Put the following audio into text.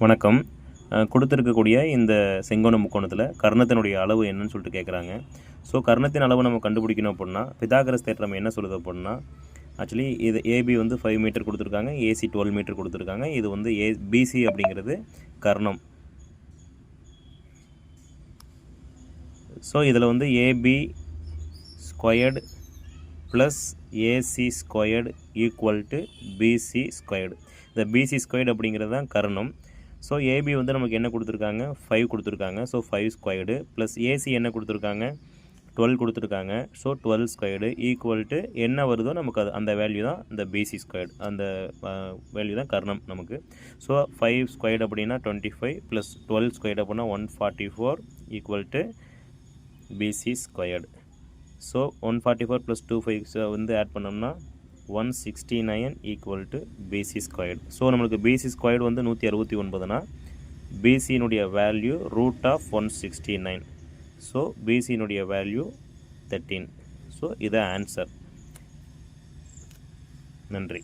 வணக்கம். கொடுத்துருக்கக்கூடிய இந்த செங்கோண முக்கோணத்தில் கர்ணத்தினுடைய அளவு என்னன்னு சொல்லிட்டு கேட்குறாங்க ஸோ கர்ணத்தின் அளவு நம்ம கண்டுபிடிக்கணும் அப்படின்னா பிதாகரஸ் தேற்றம் என்ன சொல்லுது அப்படின்னா ஆக்சுவலி இது ஏபி வந்து ஃபைவ் மீட்டர் கொடுத்துருக்காங்க ஏசி டுவெல் மீட்டர் கொடுத்துருக்காங்க. இது வந்து ஏ பிசி அப்படிங்கிறது கர்ணம். ஸோ இதில் வந்து AB squared plus AC squared equal to BC squared இந்த பிசி ஸ்கொயர்டு அப்படிங்கிறது தான் கர்ணம். ஸோ ஏபி வந்து நமக்கு என்ன கொடுத்துருக்காங்க? ஃபைவ் கொடுத்துருக்காங்க. So five squared plus AC என்ன கொடுத்துருக்காங்க? டுவெல் கொடுத்துருக்காங்க. So twelve squared equal to என்ன வருதோ நமக்கு அது அந்த வேல்யூ தான் இந்த பிசி ஸ்கொயர்டு அந்த வேல்யூ தான் கர்ணம் நமக்கு. ஸோ ஃபைவ் ஸ்கொயர்டு அப்படின்னா twenty five plus twelve squared அப்படின்னா one forty four equal to BC squared so one forty four plus two five வந்து ஆட் பண்ணோம்னா one sixty nine equal to BC squared so நம்மளுக்கு BC squared வந்து நூற்றி அறுபத்தி ஒன்பதுனா பிசியினுடைய value root of one sixty nine so பிசியினுடைய value thirteen so இதை answer நன்றி.